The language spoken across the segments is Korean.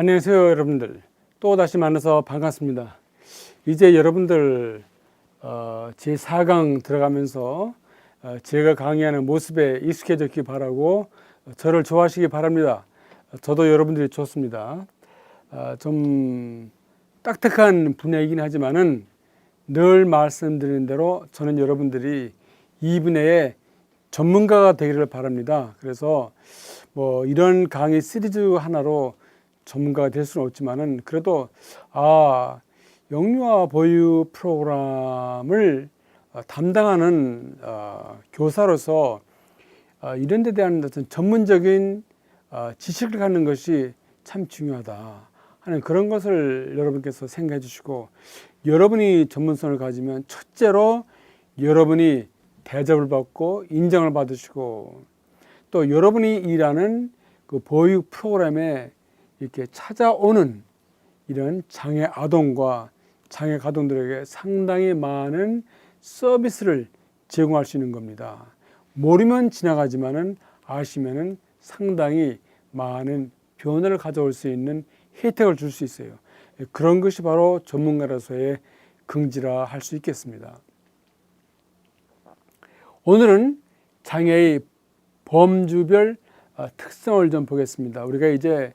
안녕하세요 여러분들. 또 다시 만나서 반갑습니다. 이제 여러분들 어, 제 4강 들어가면서 어, 제가 강의하는 모습에 익숙해졌기 바라고 어, 저를 좋아하시기 바랍니다. 어, 저도 여러분들이 좋습니다. 어, 좀 딱딱한 분야이긴 하지만은 늘 말씀드리는 대로 저는 여러분들이 이 분야의 전문가가 되기를 바랍니다. 그래서 뭐 이런 강의 시리즈 하나로 전문가가 될 수는 없지만은 그래도 아 영유아 보유 프로그램을 어, 담당하는 어, 교사로서 어, 이런 데 대한 어떤 전문적인 어, 지식을 갖는 것이 참 중요하다 하는 그런 것을 여러분께서 생각해 주시고 여러분이 전문성을 가지면 첫째로 여러분이 대접을 받고 인정을 받으시고 또 여러분이 일하는 그 보육 프로그램에 이렇게 찾아오는 이런 장애 아동과 장애 가동들에게 상당히 많은 서비스를 제공할 수 있는 겁니다. 모르면 지나가지만은 아시면은 상당히 많은 변화를 가져올 수 있는 혜택을 줄 수 있어요. 그런 것이 바로 전문가로서의 긍지라 할 수 있겠습니다. 오늘은 장애의 범주별 어, 특성을 좀 보겠습니다. 우리가 이제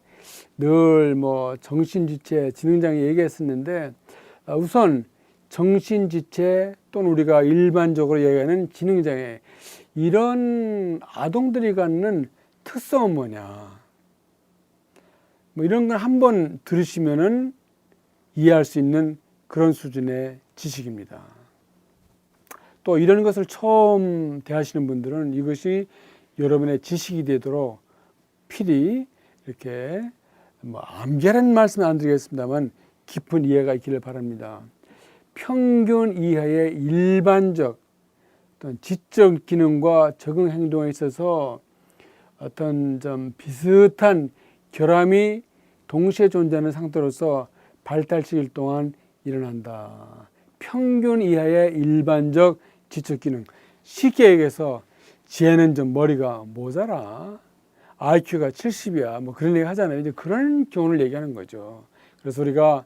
늘 뭐 정신지체, 지능장애 얘기했었는데 어, 우선 정신지체 또는 우리가 일반적으로 얘기하는 지능장애 이런 아동들이 갖는 특성은 뭐냐? 뭐 이런 걸 한번 들으시면은 이해할 수 있는 그런 수준의 지식입니다. 또 이런 것을 처음 대하시는 분들은 이것이 여러분의 지식이 되도록 필히 이렇게 뭐 암결한 말씀은 안 드리겠습니다만 깊은 이해가 있기를 바랍니다. 평균 이하의 일반적 어떤 지적 기능과 적응 행동에 있어서 어떤 좀 비슷한 결함이 동시에 존재하는 상태로서 발달 시일 동안 일어난다. 평균 이하의 일반적 지적 기능. 쉽게 얘기해서 쟤는 좀 머리가 모자라. IQ가 70이야. 뭐 그런 얘기 하잖아요. 이제 그런 경우를 얘기하는 거죠. 그래서 우리가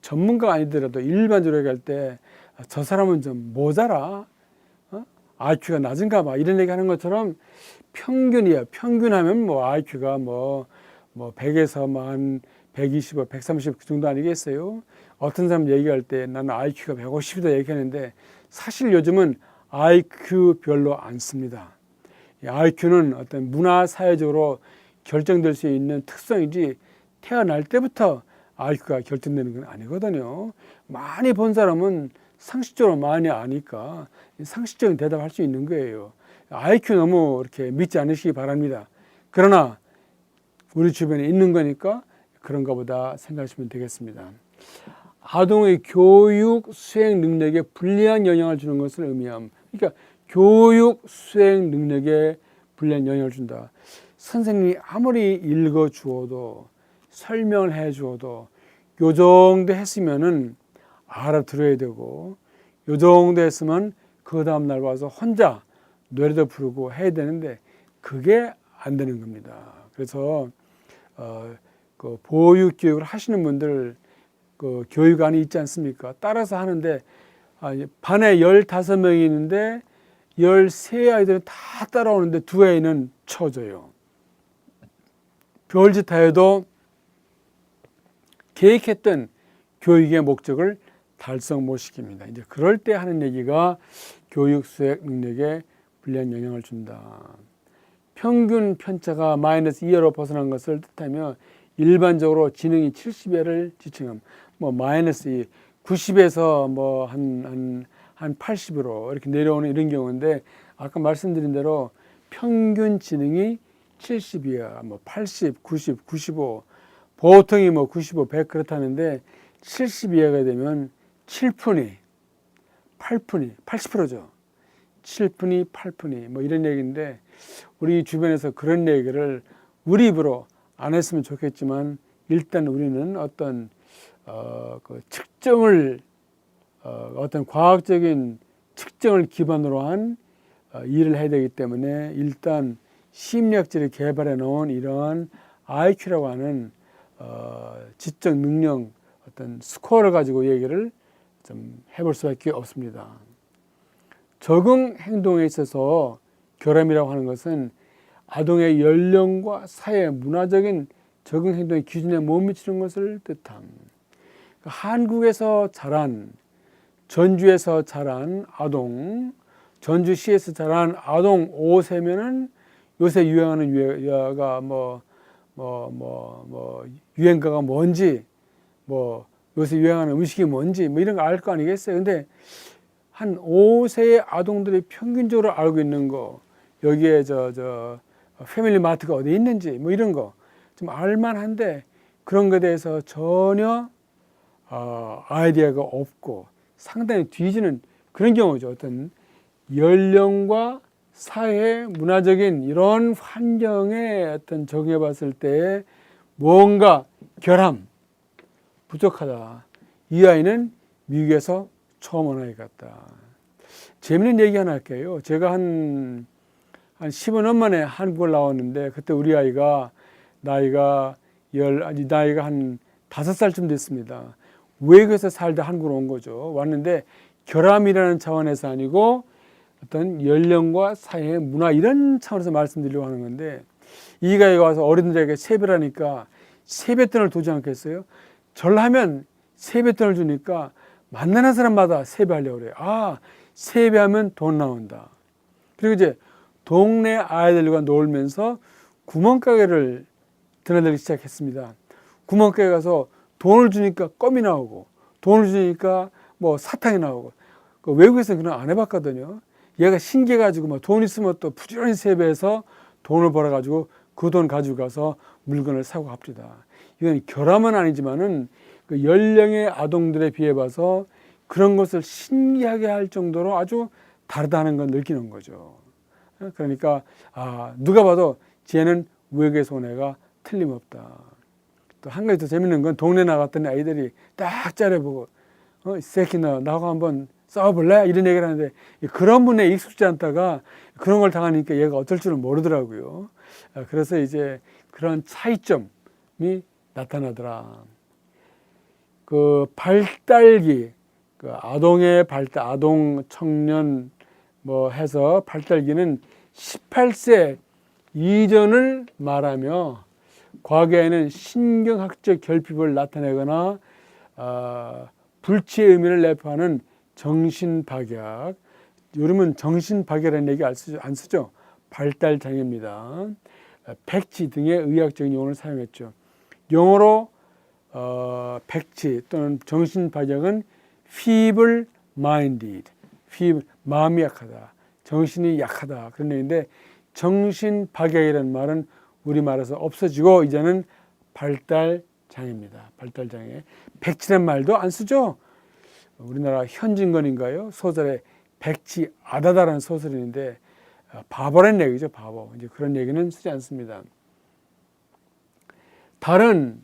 전문가가 아니더라도 일반적으로 얘기할 때 저 사람은 좀 모자라. 어? IQ가 낮은가 봐. 이런 얘기 하는 것처럼 평균이야. 평균하면 뭐 IQ가 뭐, 뭐 100에서 뭐한 125, 130 그 정도 아니겠어요? 어떤 사람 얘기할 때 나는 IQ가 150이다 얘기하는데 사실 요즘은 IQ 별로 안 씁니다. IQ는 어떤 문화 사회적으로 결정될 수 있는 특성이지 태어날 때부터 IQ가 결정되는 건 아니거든요. 많이 본 사람은 상식적으로 많이 아니까 상식적인 대답할 수 있는 거예요. IQ 너무 이렇게 믿지 않으시기 바랍니다. 그러나 우리 주변에 있는 거니까 그런가 보다 생각하시면 되겠습니다. 아동의 교육 수행 능력에 불리한 영향을 주는 것을 의미함. 그러니까 교육 수행 능력에 불리한 영향을 준다. 선생님이 아무리 읽어 주어도 설명을 해 주어도 요 정도 했으면은 알아들어야 되고 요 정도 했으면 그 다음 날 와서 혼자 노래도 부르고 해야 되는데 그게 안 되는 겁니다. 그래서 어, 그 보육 교육을 하시는 분들 그 교육안이 있지 않습니까? 따라서 하는데 아, 반에 15명이 있는데 13아이들은 다 따라오는데 두 애는 쳐져요. 별짓 다 해도 계획했던 교육의 목적을 달성 못 시킵니다. 이제 그럴 때 하는 얘기가 교육 수행 능력에 불리한 영향을 준다. 평균 편차가 마이너스 2여로 벗어난 것을 뜻하며 일반적으로 지능이 70여를 지칭함. 뭐 마이너스 2, 90에서 뭐한한 한 80으로 이렇게 내려오는 이런 경우인데 아까 말씀드린 대로 평균 지능이 70이야. 뭐 80, 90, 95 보통이 뭐 95, 100 그렇다는데 70 이하가 되면 7푼이 8푼이 80%죠. 7푼이 8푼이 뭐 이런 얘기인데 우리 주변에서 그런 얘기를 우리 입으로 안 했으면 좋겠지만 일단 우리는 어떤 어, 그 측정을 어, 어떤 과학적인 측정을 기반으로 한 어, 일을 해야 되기 때문에 일단 심리학자들이 개발해 놓은 이러한 IQ라고 하는 어, 지적 능력 어떤 스코어를 가지고 얘기를 좀 해볼 수밖에 없습니다. 적응 행동에 있어서 결함이라고 하는 것은 아동의 연령과 사회 문화적인 적응 행동의 기준에 못 미치는 것을 뜻함. 그러니까 한국에서 자란 전주에서 자란 아동, 전주시에서 자란 아동 5세면은 요새 유행하는 유행가 뭐, 뭐, 뭐, 뭐, 유행가가 뭔지, 뭐, 요새 유행하는 음식이 뭔지, 뭐 이런 거 알 거 아니겠어요. 근데 한 5세의 아동들이 평균적으로 알고 있는 거, 여기에 저, 저, 패밀리 마트가 어디 있는지, 뭐 이런 거 좀 알만한데 그런 것에 대해서 전혀 어, 아이디어가 없고 상당히 뒤지는 그런 경우죠. 어떤 연령과 사회, 문화적인 이런 환경에 어떤 적용해 봤을 때 뭔가 결함, 부족하다. 이 아이는 미국에서 처음 온 아이 같다. 재밌는 얘기 하나 할게요. 제가 한, 한 15년 만에 한국을 나왔는데 그때 우리 아이가 나이가 열, 아니, 나이가 한 다섯 살쯤 됐습니다. 외국에서 살다 한국으로 온 거죠. 왔는데 결함이라는 차원에서 아니고 어떤 연령과 사회, 문화 이런 차원에서 말씀드리려고 하는 건데 이 가이가 와서 어른들에게 세배라니까 세뱃돈을 도지 않겠어요? 절하면 세뱃돈을 주니까 만나는 사람마다 세배하려고 그래요. 아, 세배하면 돈 나온다. 그리고 이제 동네 아이들과 놀면서 구멍가게를 드나들기 시작했습니다. 구멍가게 가서 돈을 주니까 껌이 나오고 돈을 주니까 뭐 사탕이 나오고 그 외국에서는 그런 안 해봤거든요. 얘가 신기해가지고 막 돈 있으면 또 부지런히 세배해서 돈을 벌어가지고 그 돈 가지고 가서 물건을 사고 합니다. 이건 결함은 아니지만은 그 연령의 아동들에 비해 봐서 그런 것을 신기하게 할 정도로 아주 다르다는 걸 느끼는 거죠. 그러니까 아 누가 봐도 쟤는 외국에서 온 애가 틀림없다. 또 한 가지 더 재밌는 건 동네 나갔더니 아이들이 딱 짜려보고 어, 이 새끼 너 나하고 한번 싸워볼래? 이런 얘기를 하는데 그런 분에 익숙지 않다가 그런 걸 당하니까 얘가 어쩔 줄은 모르더라고요. 아, 그래서 이제 그런 차이점이 나타나더라. 그 발달기, 그 아동의 발달, 아동, 청년 뭐 해서 발달기는 18세 이전을 말하며 과거에는 신경학적 결핍을 나타내거나 어, 불치의 의미를 내포하는 정신박약. 요즘은 정신박약이라는 얘기 안 쓰죠. 발달장애입니다. 백치 등의 의학적인 용어를 사용했죠. 영어로 어, 백치 또는 정신박약은 feeble minded, feeble, 마음이 약하다, 정신이 약하다 그런 얘기인데 정신박약이라는 말은 우리말에서 없어지고 이제는 발달 장애입니다. 발달 장애. 백치란 말도 안 쓰죠. 우리나라 현진건인가요? 소설에 백치 아다다라는 소설인데 어, 바보라는 얘기죠. 바보. 이제 그런 얘기는 쓰지 않습니다. 다른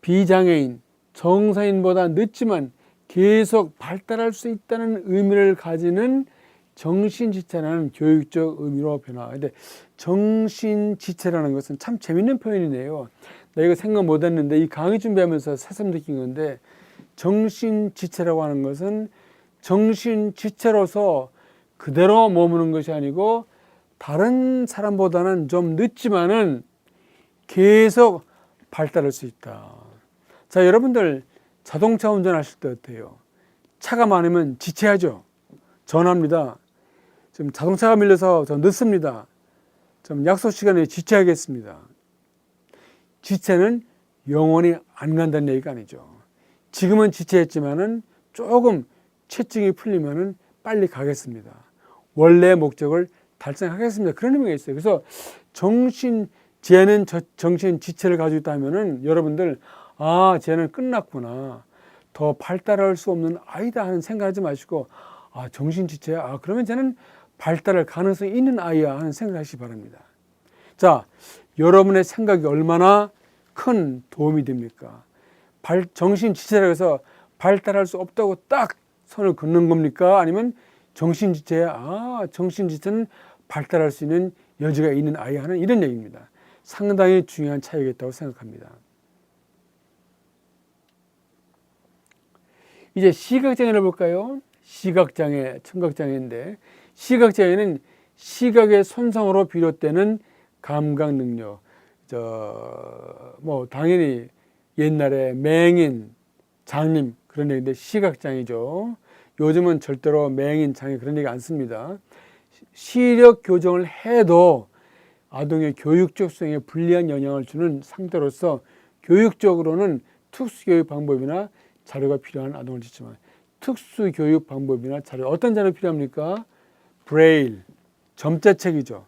비장애인, 정상인보다 늦지만 계속 발달할 수 있다는 의미를 가지는 정신 지체라는 교육적 의미로 변화. 근데 정신 지체라는 것은 참 재밌는 표현이네요. 나 이거 생각 못 했는데 이 강의 준비하면서 새삼 느낀 건데 정신 지체라고 하는 것은 정신 지체로서 그대로 머무는 것이 아니고 다른 사람보다는 좀 늦지만은 계속 발달할 수 있다. 자, 여러분들 자동차 운전하실 때 어때요? 차가 많으면 지체하죠. 전합니다. 지금 자동차가 밀려서 저 늦습니다. 좀 약속 시간에 지체하겠습니다. 지체는 영원히 안 간다는 얘기가 아니죠. 지금은 지체했지만은 조금 체증이 풀리면은 빨리 가겠습니다. 원래 목적을 달성하겠습니다. 그런 의미가 있어요. 그래서 정신 쟤는 정신 지체를 가지고 있다면은 여러분들 아 쟤는 끝났구나. 더 발달할 수 없는 아이다 하는 생각하지 마시고 아 정신 지체야. 아 그러면 쟤는 발달할 가능성이 있는 아이야 하는 생각하시기 바랍니다. 자, 여러분의 생각이 얼마나 큰 도움이 됩니까? 발, 정신 지체라고 해서 발달할 수 없다고 딱 선을 긋는 겁니까? 아니면 정신 지체, 아, 정신 지체는 발달할 수 있는 여지가 있는 아이 하는 이런 얘기입니다. 상당히 중요한 차이겠다고 생각합니다. 이제 시각장애를 볼까요? 시각장애, 청각장애인데 시각장애는 시각의 손상으로 비롯되는 감각 능력. 저 뭐 당연히 옛날에 맹인, 장님 그런 얘기인데 시각장애죠. 요즘은 절대로 맹인, 장애 그런 얘기 안 씁니다. 시력 교정을 해도 아동의 교육적 수행에 불리한 영향을 주는 상태로서 교육적으로는 특수교육 방법이나 자료가 필요한 아동을 짓지만 특수교육 방법이나 자료 어떤 자료 필요합니까? 브레일 점자책이죠.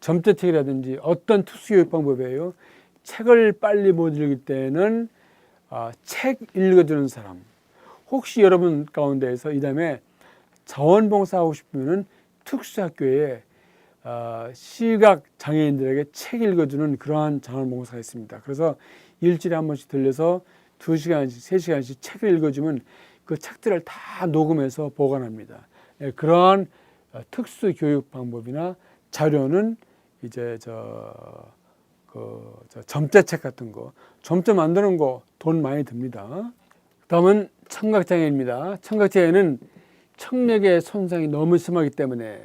점자책이라든지 어떤 특수교육 방법이에요. 책을 빨리 못 읽을 때는 아, 책 읽어주는 사람. 혹시 여러분 가운데에서 이 다음에 자원봉사하고 싶으면은 특수학교에 어, 시각 장애인들에게 책 읽어주는 그러한 자원봉사가 있습니다. 그래서 일주일에 한 번씩 들려서 두 시간씩, 세 시간씩 책을 읽어주면 그 책들을 다 녹음해서 보관합니다. 예, 그러한 어, 특수 교육 방법이나 자료는 이제 저, 그, 저 점자책 같은 거, 점자 만드는 거 돈 많이 듭니다. 다음은 청각장애입니다. 청각장애는 청력의 손상이 너무 심하기 때문에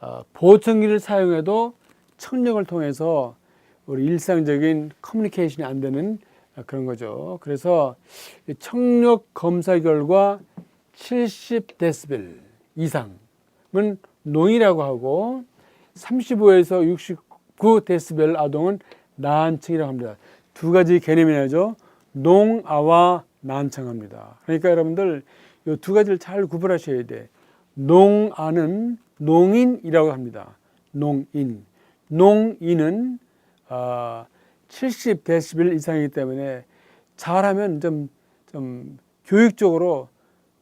어, 보청기를 사용해도 청력을 통해서 우리 일상적인 커뮤니케이션이 안 되는 그런 거죠. 그래서 이 청력 검사 결과 70데시벨 이상 은 농이라고 하고 35에서 69 데시벨 아동은 난청이라고 합니다. 두 가지 개념이 나죠. 농아와 난청합니다. 그러니까 여러분들 이 두 가지를 잘 구분하셔야 돼. 농아는 농인이라고 합니다. 농인. 농인은 어, 70데시벨 이상이기 때문에 잘하면 좀, 좀 교육적으로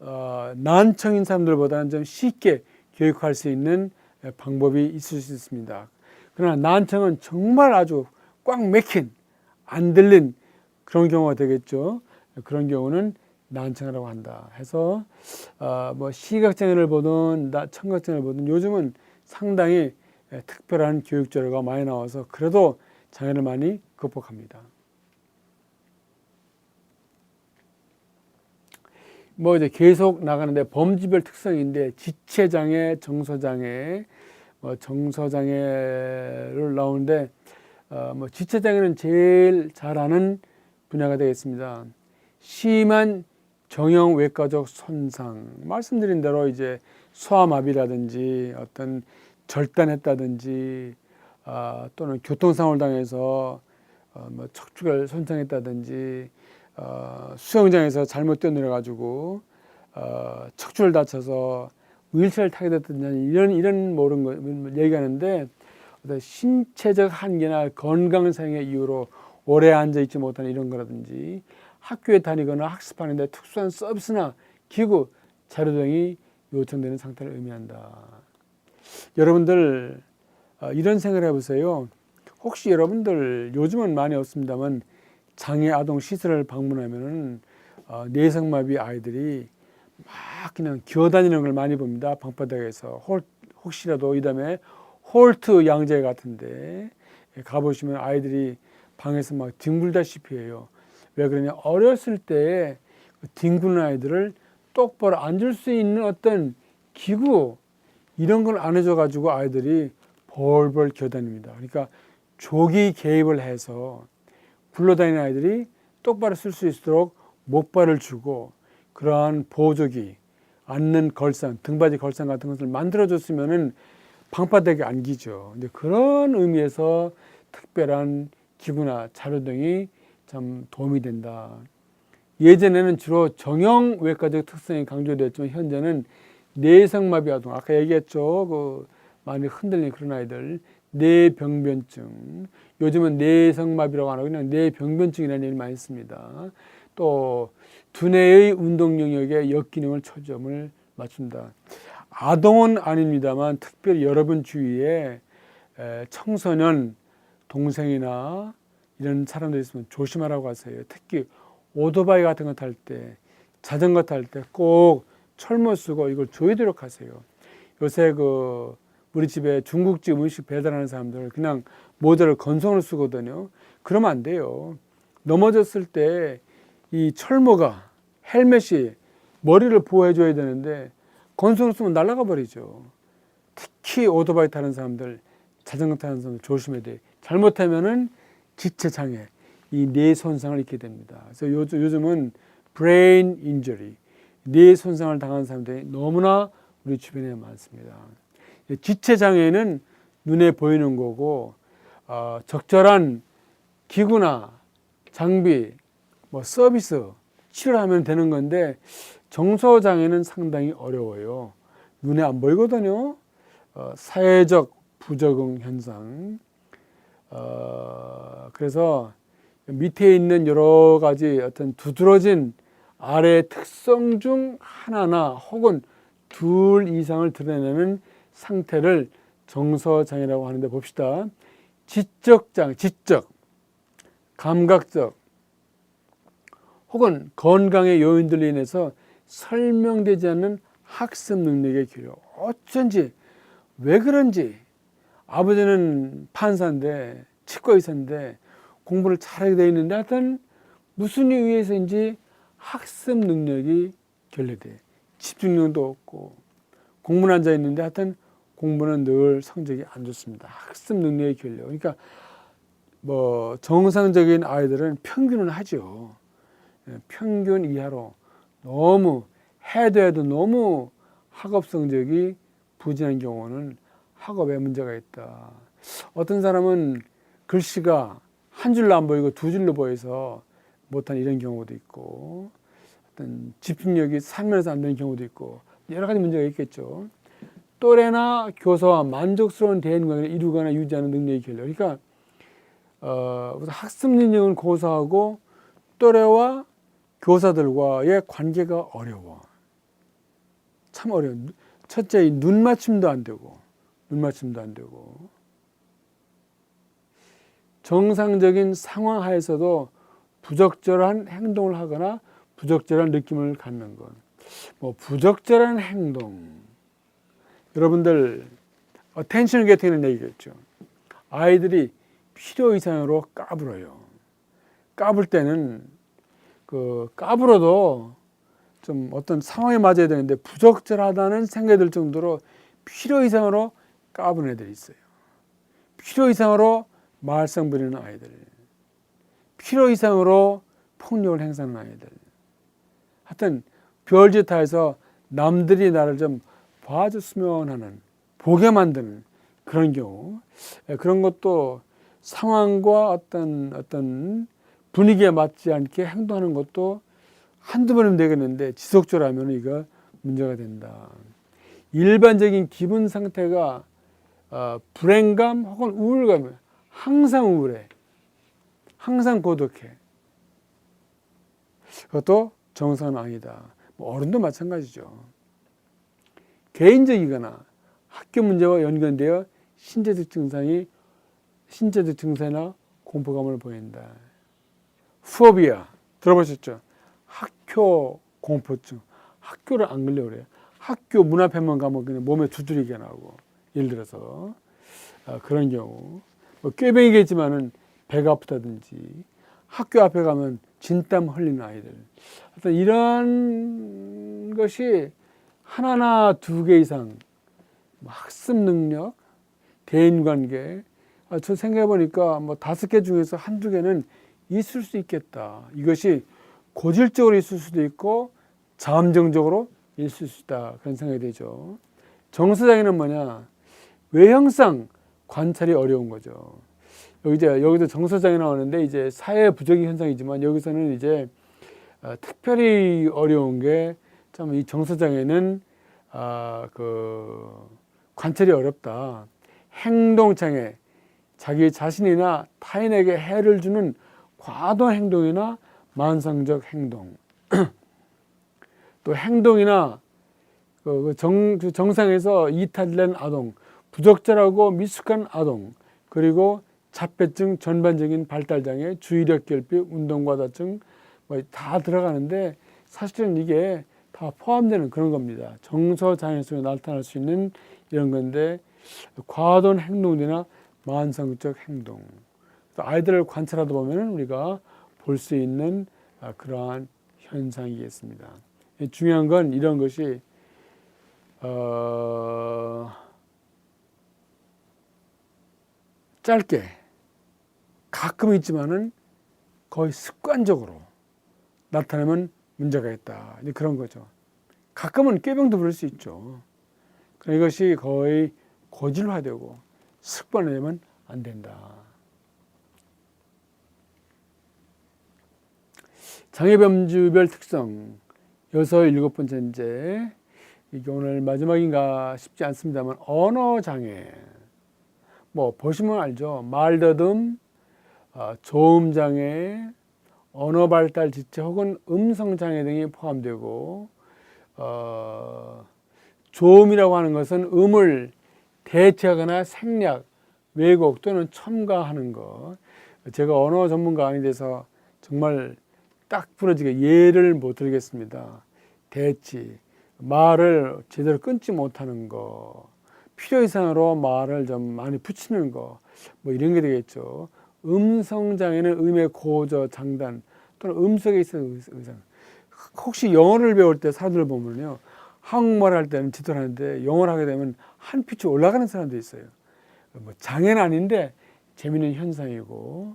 어, 난청인 사람들보다는 좀 쉽게 교육할 수 있는 방법이 있을 수 있습니다. 그러나 난청은 정말 아주 꽉 막힌 안 들린 그런 경우가 되겠죠. 그런 경우는 난청이라고 한다. 해서 어, 뭐 시각장애를 보든 청각장애를 보든 요즘은 상당히 특별한 교육 자료가 많이 나와서 그래도 장애를 많이 극복합니다. 뭐 이제 계속 나가는데 범주별 특성인데 지체장애, 정서장애, 뭐 정서장애를 나오는데 어, 뭐 지체장애는 제일 잘 아는 분야가 되겠습니다. 심한 정형 외과적 손상 말씀드린 대로 이제 소아마비라든지 어떤 절단했다든지 어, 또는 교통사고를 당해서 어, 뭐 척추를 손상했다든지 어, 수영장에서 잘못 뛰어내려 가지고 어, 척추를 다쳐서 휠체어를 타게 됐다든지 이런 이런 모든 거 얘기하는데 어떤 신체적 한계나 건강 상의 이유로 오래 앉아 있지 못하는 이런 거라든지 학교에 다니거나 학습하는데 특수한 서비스나 기구, 자료 등이 요청되는 상태를 의미한다. 여러분들 어, 이런 생각을 해보세요. 혹시 여러분들 요즘은 많이 없습니다만 장애 아동 시설을 방문하면은 어, 내성마비 아이들이 막 그냥 기어다니는 걸 많이 봅니다. 방바닥에서 홀, 혹시라도 이 다음에 홀트 양재 같은데 가보시면 아이들이 방에서 막 뒹굴다시피 해요. 왜 그러냐? 어렸을 때 뒹구는 아이들을 똑바로 앉을 수 있는 어떤 기구 이런 걸 안 해줘 가지고 아이들이 벌벌 기어다닙니다. 그러니까 조기 개입을 해서 굴러다니는 아이들이 똑바로 쓸 수 있도록 목발을 주고 그러한 보조기, 앉는 걸상, 등받이 걸상 같은 것을 만들어줬으면은 방바닥에 안기죠. 근데 그런 의미에서 특별한 기구나 자료 등이 참 도움이 된다. 예전에는 주로 정형 외과적 특성이 강조되었지만 현재는 내성마비 아동 아까 얘기했죠. 그 많이 흔들리는 그런 아이들 뇌병변증 요즘은 내성마비라고 안 하고 그냥 뇌병변증이라는 얘기를 많이 씁니다. 또 두뇌의 운동 영역에 역기능을 초점을 맞춘다. 아동은 아닙니다만 특별히 여러분 주위에 청소년 동생이나 이런 사람들이 있으면 조심하라고 하세요. 특히 오토바이 같은 거 탈 때, 자전거 탈 때 꼭 철모 쓰고 이걸 조이도록 하세요. 요새 그 우리 집에 중국집 음식 배달하는 사람들 그냥 모델을 건성을 쓰거든요. 그러면 안 돼요. 넘어졌을 때 이 철모가 헬멧이 머리를 보호해줘야 되는데 건성을 쓰면 날아가 버리죠. 특히 오토바이 타는 사람들, 자전거 타는 사람들 조심해야 돼. 잘못하면은 지체 장애, 이 뇌 손상을 입게 됩니다. 그래서 요즘, 요즘은 브레인 인저리, 뇌 손상을 당한 사람들이 너무나 우리 주변에 많습니다. 지체 장애는 눈에 보이는 거고 어, 적절한 기구나 장비, 뭐 서비스 치료를 하면 되는 건데 정서 장애는 상당히 어려워요. 눈에 안 보이거든요. 어, 사회적 부적응 현상. 어, 그래서 밑에 있는 여러 가지 어떤 두드러진 아래 특성 중 하나나 혹은 둘 이상을 드러내는 상태를 정서 장애라고 하는데 봅시다. 지적 장애, 지적, 감각적, 혹은 건강의 요인들로 인해서 설명되지 않는 학습 능력의 교류. 어쩐지 왜 그런지 아버지는 판사인데 치과 의사인데 공부를 잘하게 돼 있는데 하여튼 무슨 이유에 의해서인지 학습 능력이 결례돼. 집중력도 없고 공부는 앉아 있는데 하여튼 공부는 늘 성적이 안 좋습니다. 학습 능력의 결례. 그러니까 뭐 정상적인 아이들은 평균은 하죠. 예, 평균 이하로 너무 해도 해도 너무 학업 성적이 부진한 경우는 학업에 문제가 있다. 어떤 사람은 글씨가 한 줄로 안 보이고 두 줄로 보여서 못한 이런 경우도 있고 어떤 집중력이 상면에서 안 되는 경우도 있고 여러 가지 문제가 있겠죠. 또래나 교사와 만족스러운 대인관계를 이루거나 유지하는 능력이 결려. 그러니까 어, 학습 능력은 고사하고 또래와 교사들과의 관계가 어려워. 참 어려워. 첫째, 눈 맞춤도 안 되고, 눈 맞춤도 안 되고. 정상적인 상황 하에서도 부적절한 행동을 하거나 부적절한 느낌을 갖는 것. 뭐, 부적절한 행동. 여러분들, 어텐션 게팅는 얘기겠죠. 아이들이 필요 이상으로 까불어요. 까불 때는 그 까불어도 좀 어떤 상황에 맞아야 되는데 부적절하다는 생각이 들 정도로 필요 이상으로 까부는 애들이 있어요. 필요 이상으로 말썽 부리는 아이들. 필요 이상으로 폭력을 행사하는 아이들. 하여튼 별짓 해서 남들이 나를 좀 봐줬으면 하는 보게 만드는 그런 경우 예, 그런 것도 상황과 어떤 어떤 분위기에 맞지 않게 행동하는 것도 한두 번은 되겠는데 지속적으로 하면 이거 문제가 된다. 일반적인 기분 상태가 어, 불행감 혹은 우울감, 항상 우울해. 항상 고독해. 그것도 정상은 아니다. 뭐 어른도 마찬가지죠. 개인적이거나 학교 문제와 연관되어 신체적 증상이 신체적 증세나 공포감을 보인다. 후어비아 들어보셨죠? 학교 공포증. 학교를 안 걸려 그래요. 학교 문 앞에만 가면 그냥 몸에 두드리게 나고 예를 들어서 아, 그런 경우 뭐 꾀병이겠지만은 배가 아프다든지 학교 앞에 가면 진땀 흘리는 아이들 하여튼 이런 것이 하나나 두 개 이상 뭐 학습 능력 대인 관계 아, 저 생각해 보니까 뭐 다섯 개 중에서 한두 개는 있을 수 있겠다. 이것이 고질적으로 있을 수도 있고 잠정적으로 있을 수 있다. 그런 생각이 되죠. 정서장애는 뭐냐? 외형상 관찰이 어려운 거죠. 여기 이제 여기도 정서장애 나오는데 이제 사회 부적인 현상이지만 여기서는 이제 어, 특별히 어려운 게 참 이 정서장애는 아, 그 관찰이 어렵다. 행동장애, 자기 자신이나 타인에게 해를 주는 과도한 행동이나 만성적 행동, 또 행동이나 그 정, 그 정상에서 이탈된 아동, 부적절하고 미숙한 아동, 그리고 자폐증 전반적인 발달장애, 주의력 결핍, 운동과다증 뭐 다 들어가는데 사실은 이게 다 포함되는 그런 겁니다. 정서 장애 속에 나타날 수 있는 이런 건데 과도한 행동이나 만성적 행동. 아이들을 관찰하다 보면 우리가 볼 수 있는 아, 그러한 현상이겠습니다. 중요한 건 이런 것이 어, 짧게 가끔 있지만은 거의 습관적으로 나타나면 문제가 있다. 이제 그런 거죠. 가끔은 꾀병도 부를 수 있죠. 그러나 이것이 거의 고질화되고 습관화되면 안 된다. 장애범주별 특성 여섯 일곱 번째인데 이게 오늘 마지막인가 싶지 않습니다만 언어 장애 뭐 보시면 알죠 말 더듬 어, 조음 장애 언어 발달 지체 혹은 음성 장애 등이 포함되고 어, 조음이라고 하는 것은 음을 대체하거나 생략 왜곡 또는 첨가하는 것 제가 언어 전문가 아니 돼서 정말 딱 부러지게 예를 못 들겠습니다. 대치, 말을 제대로 끊지 못하는 거, 필요 이상으로 말을 좀 많이 붙이는 거, 뭐 이런 게 되겠죠. 음성 장애는 음의 고저, 장단 또는 음속에 있어 의상. 혹시 영어를 배울 때 사람들 보면요, 한국말 할 때는 지도를 하는데 영어를 하게 되면 한 피치 올라가는 사람도 있어요. 뭐 장애는 아닌데 재미있는 현상이고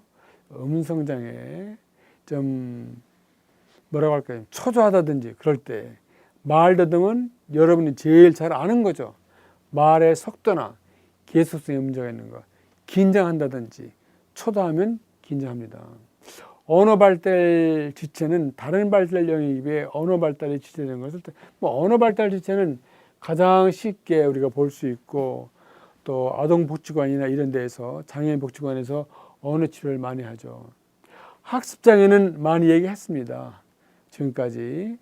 음성 장애 좀 뭐라고 할까요? 초조하다든지 그럴 때 말더듬은 여러분이 제일 잘 아는 거죠. 말의 속도나 계속성에 문제가 있는 거. 긴장한다든지 초조하면 긴장합니다. 언어 발달 지체는 다른 발달 영역에 비해 언어 발달이 지체되는 것을 뭐 언어 발달 지체는 가장 쉽게 우리가 볼 수 있고 또 아동복지관이나 이런 데에서 장애인복지관에서 언어 치료를 많이 하죠. 학습장애는 많이 얘기했습니다. 지금까지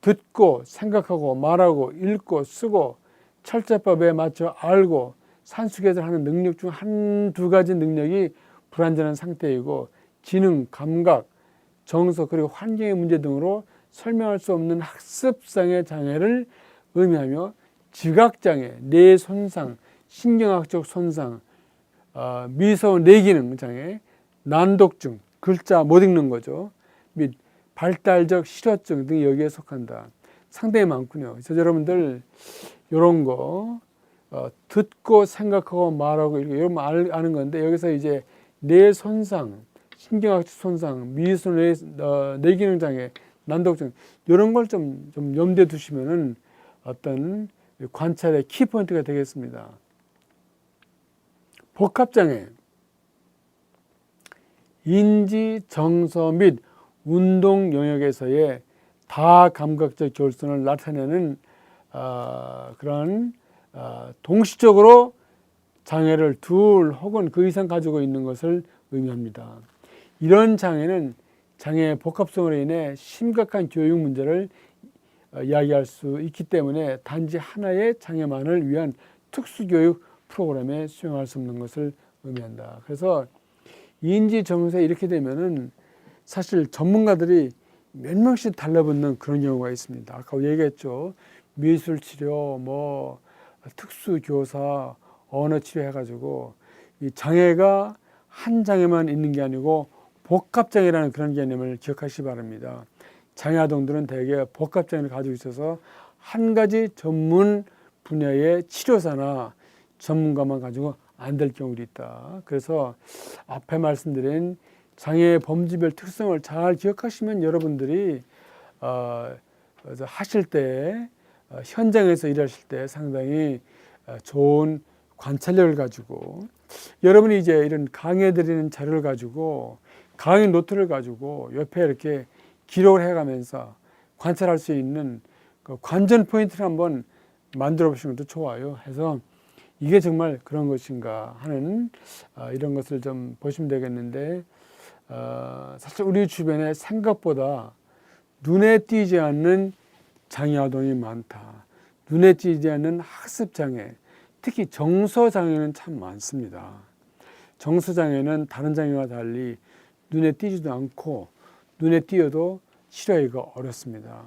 듣고 생각하고 말하고 읽고 쓰고 철자법에 맞춰 알고 산수계를 하는 능력 중 한 두 가지 능력이 불완전한 상태이고 지능, 감각, 정서 그리고 환경의 문제 등으로 설명할 수 없는 학습상의 장애를 의미하며 지각장애, 뇌 손상, 신경학적 손상, 어, 미소 뇌기능 장애, 난독증, 글자 못 읽는 거죠. 및 발달적 실어증 등이 여기에 속한다. 상당히 많군요. 그래서 여러분들 이런 거 어, 듣고 생각하고 말하고 이런 거 아는 건데 여기서 이제 뇌 손상, 신경학적 손상, 미술 뇌, 어, 뇌기능 장애, 난독증 이런 걸 좀 좀 염두에 두시면은 어떤 관찰의 키포인트가 되겠습니다. 복합장애, 인지, 정서 및 운동 영역에서의 다감각적 결손을 나타내는 어, 그런 어, 동시적으로 장애를 둘 혹은 그 이상 가지고 있는 것을 의미합니다. 이런 장애는 장애의 복합성으로 인해 심각한 교육 문제를 어, 이야기할 수 있기 때문에 단지 하나의 장애만을 위한 특수교육 프로그램에 수용할 수 없는 것을 의미한다. 그래서 인지 정세 이렇게 되면은 사실 전문가들이 몇 명씩 달라붙는 그런 경우가 있습니다. 아까 얘기했죠. 미술 치료, 뭐 특수 교사, 언어 치료 해가지고 이 장애가 한 장애만 있는 게 아니고 복합 장애라는 그런 개념을 기억하시기 바랍니다. 장애 아동들은 대개 복합 장애를 가지고 있어서 한 가지 전문 분야의 치료사나 전문가만 가지고 안 될 경우도 있다. 그래서 앞에 말씀드린 장애의 범주별 특성을 잘 기억하시면 여러분들이 어, 하실 때 어, 현장에서 일하실 때 상당히 어, 좋은 관찰력을 가지고 여러분이 이제 이런 강의 드리는 자료를 가지고 강의 노트를 가지고 옆에 이렇게 기록을 해가면서 관찰할 수 있는 그 관전 포인트를 한번 만들어 보시는 것도 좋아요. 해서 이게 정말 그런 것인가 하는 어, 이런 것을 좀 보시면 되겠는데 어, 사실 우리 주변에 생각보다 눈에 띄지 않는 장애 아동이 많다. 눈에 띄지 않는 학습 장애, 특히 정서 장애는 참 많습니다. 정서 장애는 다른 장애와 달리 눈에 띄지도 않고 눈에 띄어도 치료하기가 어렵습니다.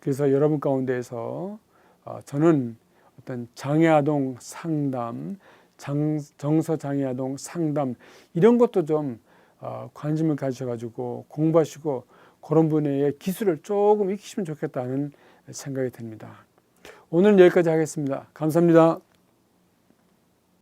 그래서 여러분 가운데에서 어, 저는 어떤 장애 아동 상담, 장, 정서 장애 아동 상담 이런 것도 좀 어, 관심을 가져가지고 공부하시고 그런 분야의 기술을 조금 익히시면 좋겠다는 생각이 듭니다. 오늘 여기까지 하겠습니다. 감사합니다.